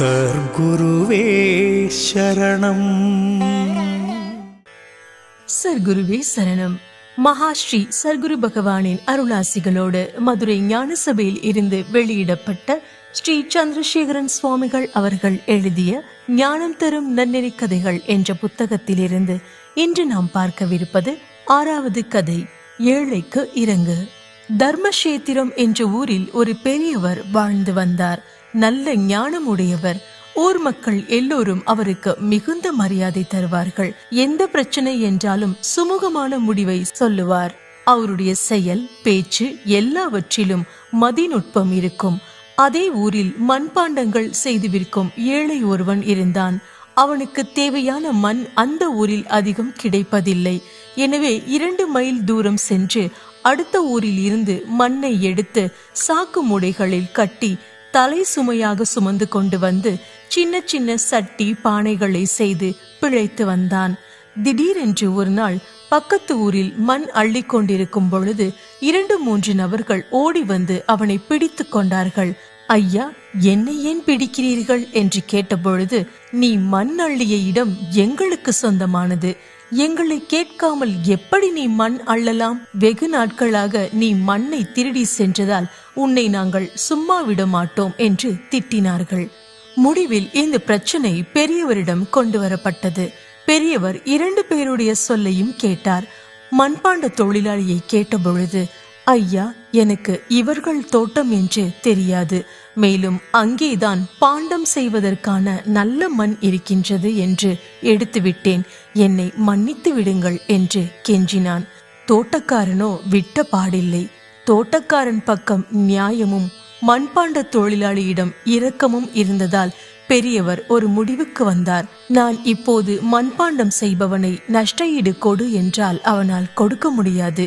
சர்குருவே சரணம். சர்க்குருவே சரணம். மகாஸ்ரீ சர்க்குரு பகவானின் அருளாசிகளோடு மதுரை ஞான சபையில் இருந்து வெளியிடப்பட்ட ஸ்ரீ சந்திரசேகரன் சுவாமிகள் அவர்கள் எழுதிய ஞானம் தரும் நன்னெறி கதைகள் என்ற புத்தகத்திலிருந்து இன்று நாம் பார்க்கவிருப்பது ஆறாவது கதை ஏழைக்கு இறங்கு. தர்மஷேத்திரம் என்ற ஊரில் ஒரு பெரியவர் வாழ்ந்து வந்தார். நல்ல ஞானமுடையவர். ஊர் மக்கள் எல்லோரும் அவருக்கு மிகுந்த மரியாதை தருவார்கள். எந்த பிரச்சனை என்றாலும் சுமூகமான முடிவை சொல்லுவார். அவருடைய செயல் பேச்சு எல்லாவற்றிலும் மதிநுட்பம் இருக்கும். அதே ஊரில் மண்பாண்டங்கள் செய்து விற்கும் ஏழை ஒருவன் இருந்தான். அவனுக்கு தேவையான மண் அந்த ஊரில் அதிகம் கிடைப்பதில்லை. எனவே இரண்டு மைல் தூரம் சென்று அடுத்த ஊரில் இருந்து மண்ணை எடுத்து சாக்கு மூடைகளில் கட்டி தலை சுமையாக சுமந்து கொண்டு வந்து சின்ன சின்ன சட்டி பானைகளை செய்து பிழைத்து வந்தான். திடீரென்று ஒரு நாள் பக்கத்து ஊரில் மண் அள்ளி கொண்டிருக்கும் பொழுது இரண்டு மூன்று நபர்கள் ஓடி வந்து அவனை பிடித்து கொண்டார்கள். ஐயா என்னை ஏன் பிடிக்கிறீர்கள்? என்று கேட்டபொழுது நீ மண் அள்ளிய இடம் எங்களுக்கு சொந்தமானது. எங்களை கேட்காமல் எப்படி நீ மண் அள்ளலாம்? வெகு நாட்களாக நீ மண்ணை திருடி சென்றதால் உன்னை நாங்கள் சும்மா விட மாட்டோம் என்று திட்டினார்கள். முடிவில் இந்த பிரச்சனை பெரியவரிடம் கொண்டு வரப்பட்டது. பெரியவர் இரண்டு பேருடைய சொல்லையும் கேட்டார். மண்பாண்ட தொழிலாளியை கேட்டபொழுது ஐயா எனக்கு இவர்கள் தோட்டம் என்று தெரியாது. மேலும் அங்கேதான் பாண்டம் செய்வதற்கான நல்ல மண் இருக்கின்றது என்று எடுத்துவிட்டேன். என்னை மன்னித்து விடுங்கள் என்று கெஞ்சினான். தோட்டக்காரனோ விட்ட பாடில்லை. தோட்டக்காரன் பக்கம் நியாயமும் மண்பாண்ட தொழிலாளியிடம் இரக்கமும் இருந்ததால் பெரியவர் ஒரு முடிவுக்கு வந்தார். நான் இப்போது மண்பாண்டம் செய்பவனை நஷ்டஈடு கொடு என்றால் அவனால் கொடுக்க முடியாது.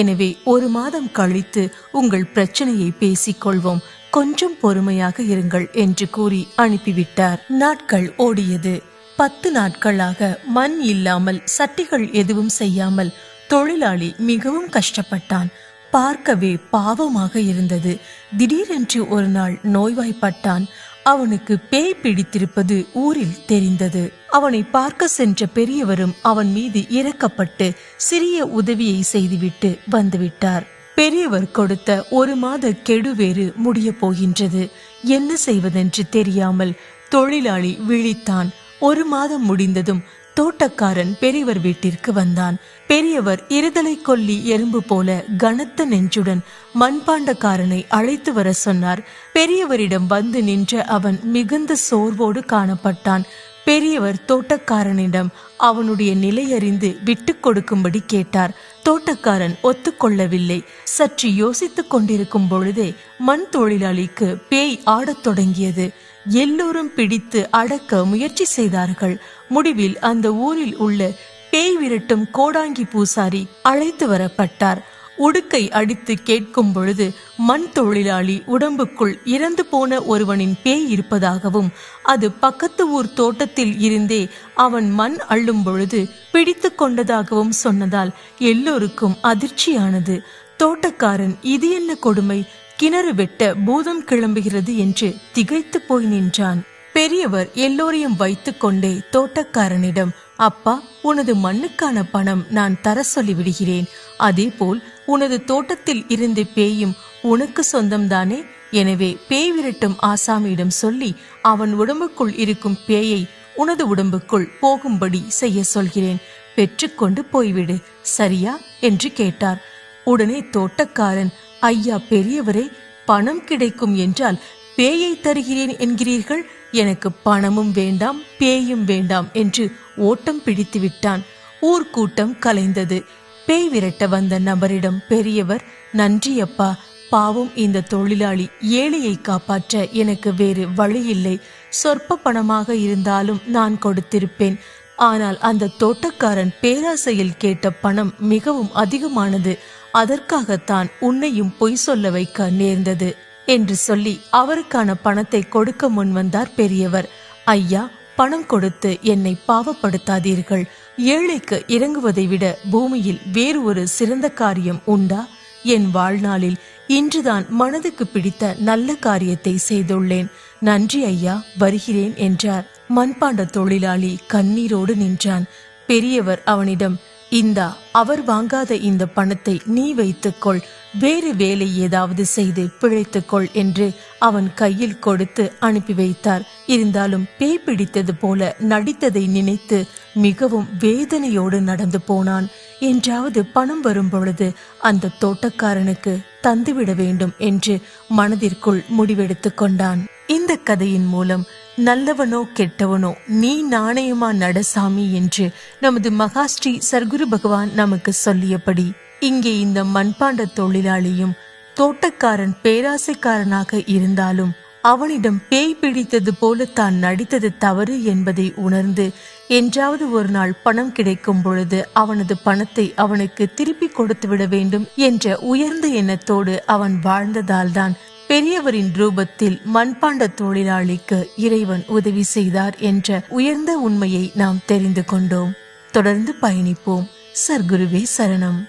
எனவே ஒரு மாதம் கழித்து உங்கள் பிரச்சனையை பேசிக்கொள்வோம். கொஞ்சம் பொறுமையாக இருங்கள் என்று கூறி அனுப்பிவிட்டார். நாட்கள் ஓடியது. பத்து நாட்களாக மண் இல்லாமல் சட்டிகள் எதுவும் செய்யாமல் தொழிலாளி மிகவும் கஷ்டப்பட்டான். பார்க்கவே பாவமாக இருந்தது. திடீரென்று ஒரு நாள் நோய்வாய்ப்பட்டான். அவனுக்கு பேய் பிடித்திருப்பது ஊரில் தெரிந்தது. அவனை பார்க்க சென்ற பெரியவரும் அவன் மீது இறக்கப்பட்டு சிறிய உதவியை செய்துவிட்டு வந்துவிட்டார். பெரியவர் கொடுத்த ஒரு மாத கெடுவேறு முடிய போகின்றது என்ன செய்வதென்று தெரியாமல் தொழிலாளி விழித்தான். ஒரு மாதம் முடிந்ததும் தோட்டக்காரன் பெரியவர் வீட்டிற்கு வந்தான். பெரியவர் இருதலை கொல்லி எறும்பு போல கனத்த நெஞ்சுடன் மண்பாண்டக்காரனை அழைத்து வர சொன்னார். பெரியவரிடம் வந்து நின்ற அவன் மிகுந்த சோர்வோடு காணப்பட்டான். பெரியவர் தோட்டக்காரனிடம் அவனுடைய நிலையறிந்து விட்டு கொடுக்கும்படி கேட்டார். தோட்டக்காரன் ஒத்துக்கொள்ளவில்லை. சற்று யோசித்துக் கொண்டிருக்கும் பொழுதே மண் தொழிலாளிக்கு பேய் ஆடத் தொடங்கியது. எல்லோரும் பிடித்து அடக்க முயற்சி செய்தார்கள். முடிவில் அந்த ஊரில் உள்ள பேய் விரட்டும் கோடாங்கி பூசாரி அழைத்து வரப்பட்டார். உடுக்கை அடித்து கேட்கும் பொழுது மண் தொழிலாளி உடம்புக்குள் இறந்து போன ஒருவனின் பேய் இருப்பதாகவும் அது பக்கத்து ஊர் தோட்டத்தில் இருந்தே அவன் மண் அள்ளும் பொழுது பிடித்து கொண்டதாகவும் சொன்னதால் எல்லோருக்கும் அதிர்ச்சியானது. தோட்டக்காரன் இது என்ன கொடுமை? கிணறு வெட்ட பூதம் கிளம்புகிறது என்று திகைத்து போய் நின்றான். பெரியவர் எல்லோரையும் வைத்துக்கொண்டே தோட்டக்காரனிடம் அப்பா உனது மண்ணுக்கான பணம் நான் தர சொல்லி விடுகிறேன் அதேபோல் உனது தோட்டத்தில் இருந்து பேயும் உனக்கு சொந்தம்தானே? எனவே பேய் விரட்டும் ஆசாமியிடம் சொல்லி அவன் உடம்புக்குள் இருக்கும் பேயை உனது உடம்புக்குள் போகும்படி செய்ய சொல்கிறேன். பெற்றுக்கொண்டு போய்விடு சரியா? என்று கேட்டார். உடனே தோட்டக்காரன் ஐயா பெரியவரே பணம் கிடைக்கும் என்றால் பேயை தருகிறேன் என்கிறீர்கள்? எனக்கு பணமும் வேண்டாம் பேயும் வேண்டாம் என்று ஓட்டம் பிடித்து விட்டான். ஊர்க்கூட்டம் கலைந்தது. பேய் விரட்ட வந்த நபரிடம் பெரியவர் நன்றி அப்பா பாவம் இந்த தொழிலாளி ஏழையை காப்பாற்ற எனக்கு வேறு வழியில்லை. சொற்ப பணமாக இருந்தாலும் நான் கொடுத்திருப்பேன். ஆனால் அந்த தோட்டக்காரன் பேராசையில் கேட்ட பணம் மிகவும் அதிகமானது. அதற்காகத்தான் உன்னையும் பொய் சொல்ல வைக்க நேர்ந்தது என்று சொல்லி அவருக்கான பணத்தை கொடுக்க முன்வந்தார் பெரியவர். ஐயா பணம் கொடுத்து என்னை பாவப்படுத்தாதீர்கள். ஏழைக்கு இறங்குவதை விட பூமியில் வேறு ஒரு சிறந்த காரியம் உண்டா? என் வாழ்நாளில் இன்றுதான் மனதுக்கு பிடித்த நல்ல காரியத்தை செய்துள்ளேன். நன்றி ஐயா வருகிறேன் என்றார். மண்பாண்ட தொழிலாளி கண்ணீரோடு நின்றான். பெரியவர் அவனிடம் இந்தா அவர் வாங்காத இந்த பணத்தை நீ வைத்துக்கொள். வேறு வேலை ஏதாவது செய்து பிழைத்துக்கொள் என்று அவன் கையில் கொடுத்து அனுப்பி வைத்தார். இருந்தாலும் பேய் பிடித்தது போல நடித்ததை நினைத்து மிகவும் வேதனையோடு நடந்து போனான். என்றாவது பணம் வரும் பொழுது அந்த தோட்டக்காரனுக்கு தந்துவிட வேண்டும் என்று மனதிற்குள் முடிவெடுத்துக் கொண்டான். இந்த கதையின் மூலம் நல்லவனோ கெட்டவனோ நீ நாணயமா நடசாமி என்று நமது மகாஸ்ரீ சர்க்குரு பகவான் நமக்கு சொல்லியபடி இங்கே இந்த மண்பாண்ட தொழிலாளியும் தோட்டக்காரன் பேராசைக்காரனாக இருந்தாலும் அவனிடம் பேய் பிடித்தது போல தான் நடித்தது தவறு என்பதை உணர்ந்து என்றாவது ஒரு நாள் பணம் கிடைக்கும் பொழுது அவனது பணத்தை அவனுக்கு திருப்பி கொடுத்து விட வேண்டும் என்ற உயர்ந்த எண்ணத்தோடு அவன் வாழ்ந்ததால்தான் பெரியவரின் ரூபத்தில் மண்பாண்ட தொழிலாளிக்கு இறைவன் உதவி செய்தார் என்ற உயர்ந்த உண்மையை நாம் தெரிந்து கொண்டோம். தொடர்ந்து பயணிப்போம். சர்க்குருவே சரணம்.